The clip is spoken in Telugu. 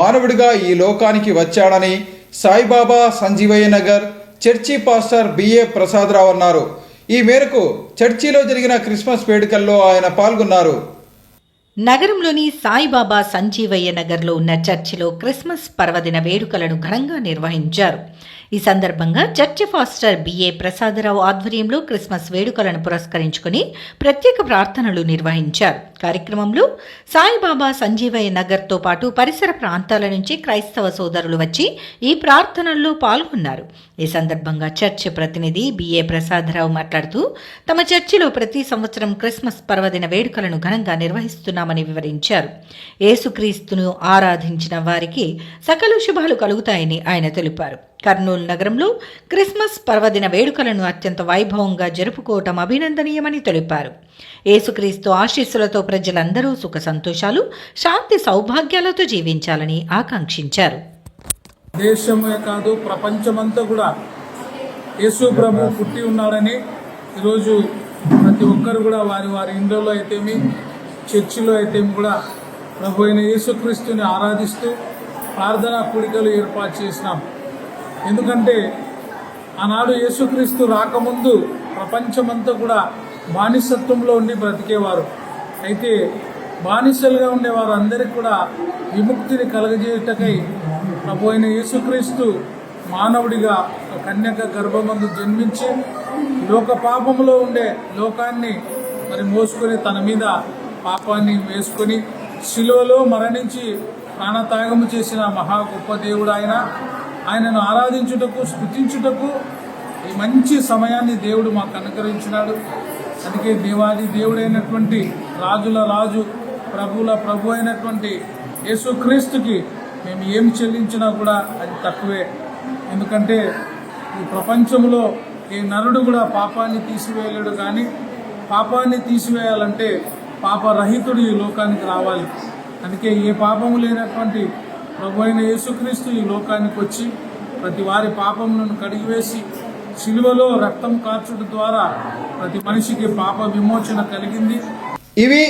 మానవుడిగా ఈ లోకానికి వచ్చాడని Saibaba Sanjeevaiah Nagar church pastor B A Prasadarao అన్నారు. ఈ మేరకు చర్చిలో జరిగిన క్రిస్మస్ వేడుకల్లో ఆయన పాల్గొన్నారు. నగరంలోని సాయిబాబా సంజీవయ్య నగర్లో ఉన్న చర్చిలో క్రిస్మస్ పర్వదిన వేడుకలను ఘనంగా నిర్వహించారు. ఈ సందర్భంగా చర్చి ఫాస్టర్ బిఏ ప్రసాదరావు ఆధ్వర్యంలో క్రిస్మస్ వేడుకలను పురస్కరించుకుని ప్రత్యేక ప్రార్థనలు నిర్వహించారు. కార్యక్రమంలో సాయిబాబా సంజీవయ్య నగర్తో పాటు పరిసర ప్రాంతాల నుంచి క్రైస్తవ సోదరులు వచ్చి ఈ ప్రార్థనల్లో పాల్గొన్నారు. ఈ సందర్భంగా చర్చి ప్రతినిధి బిఏ ప్రసాదరావు మాట్లాడుతూ తమ చర్చిలో ప్రతి సంవత్సరం క్రిస్మస్ పర్వదిన వేడుకలను ఘనంగా నిర్వహిస్తున్నామని వివరించారు. ఏసుక్రీస్తును ఆరాధించిన వారికి సకల శుభాలు కలుగుతాయని ఆయన తెలిపారు. కర్నూలు నగరంలో క్రిస్మస్ పర్వదిన వేడుకలను అత్యంత వైభవంగా జరుపుకోవటం అభినందనీయమని తెలిపారు. ఏసుక్రీస్తు ఆశీస్సులతో ప్రజలందరూ సుఖ సంతోషాలు శాంతి సౌభాగ్యాలతో జీవించాలని ఆకాంక్షించారు. దేశమే కాదు ప్రపంచమంతా కూడా యేసు ప్రభు పుట్టి ఉన్నాడని ఈరోజు ప్రతి ఒక్కరు కూడా వారి వారి ఇండ్లలో అయితేమి చర్చిలో అయితేమి కూడా ప్రభు అయిన యేసుక్రీస్తుని ఆరాధిస్తూ ప్రార్థనా కూడికలు ఏర్పాటు చేసినాం. ఎందుకంటే ఆనాడు యేసుక్రీస్తు రాకముందు ప్రపంచమంతా కూడా బానిసత్వంలో ఉండి బ్రతికేవారు. అయితే బానిసలుగా ఉండేవారు అందరికీ కూడా విముక్తిని కలగజేయటకై ప్రభు అయిన యేసుక్రీస్తు మానవుడిగా ఒక కన్యక గర్భమందు జన్మించి లోక పాపంలో ఉండే లోకాన్ని మరి మోసుకొని తన మీద పాపాన్ని వేసుకొని శిలోలో మరణించి ప్రాణత్యాగము చేసిన మహా గొప్ప దేవుడు ఆయన. ఆయనను ఆరాధించుటకు స్థుతించుటకు ఈ మంచి సమయాన్ని దేవుడు మాకు అనుగ్రహించినాడు. అందుకే దేవాది దేవుడైనటువంటి రాజుల రాజు ప్రభుల ప్రభు అయినటువంటి యేసుక్రీస్తుకి మేము ఏం చెల్లించినా కూడా అది తక్కువే. ఎందుకంటే ఈ ప్రపంచంలో ఏ నరుడు కూడా పాపాన్ని తీసివేయలేడు కానీ పాపాన్ని తీసివేయాలంటే పాపరహితుడు ఈ లోకానికి రావాలి. అందుకే ఏ పాపము లేనటువంటి ప్రభు అయిన యేసుక్రీస్తు ఈ లోకానికి వచ్చి ప్రతి వారి పాపములను కడిగివేసి శిలువలో రక్తం కార్చుట ద్వారా ప్రతి మనిషికి పాప విమోచన కలిగింది. ఇవి